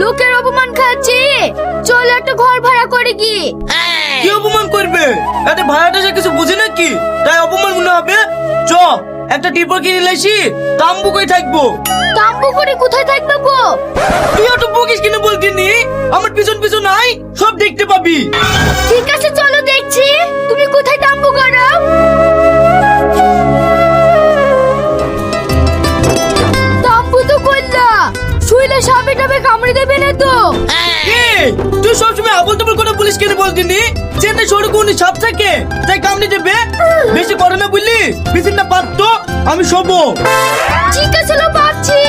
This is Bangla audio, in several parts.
লোকের অপমান খাচ্ছি। চল একটা ঘর ভাড়া করে কি কি অপমান করবে? এতে ভাড়াটা সে কিছু বুঝে নাকি? তাই অপমান মনে হবে। চ একটা টিপর কিনে লাইছি তাম্বু কই থাকব। তাম্বু করে কোথায় থাকব গো? তুই একটু বকিস কিনে বলতি নি আমার পিছন পিছন নাই সব দেখতে পাবি। কামড়ে দেবে না তো? এই, তুই সবসময় আবল তাবল করে পুলিশ কিনে বলতি নি চেন্নাই সড়ক কোন সাপ থাকে। তাই কামড়ে দেবে। বেশি করে না বুঝলি? বেশি না পারতো আমি শোবো ঠিক আছে লো ভাবছি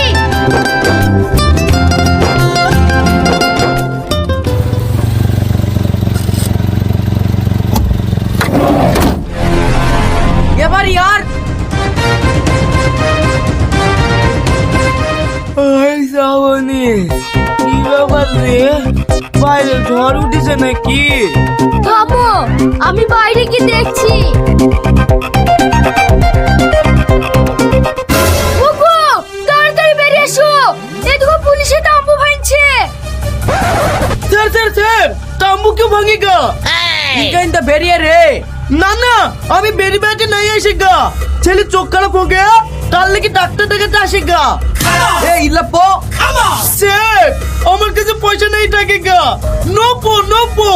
এবার ইয়ার। শ্রাবণী। কি ব্যাপার রে বাইরে ঝড় উঠেছে নাকি? থামো আমি বাইরে কি দেখছি। ওগো তাড়াতাড়ি বেরিয়ে এসো। এদিকে পুলিশে তাম্বু ভাঙছে। স্যার স্যার স্যার তাম্বু কেউ ভাঙেগা ইনকাইনটা বেরিয়ে রে। না না আমি বেরি বেড়াতে নাই আসেগা ছেলে চোখ খারাপ হো গেয়া তার লেগে ডাক্তার দেখাতে আসেগা এ ইলাপো স্যার পয়সা গা। নপো নপো।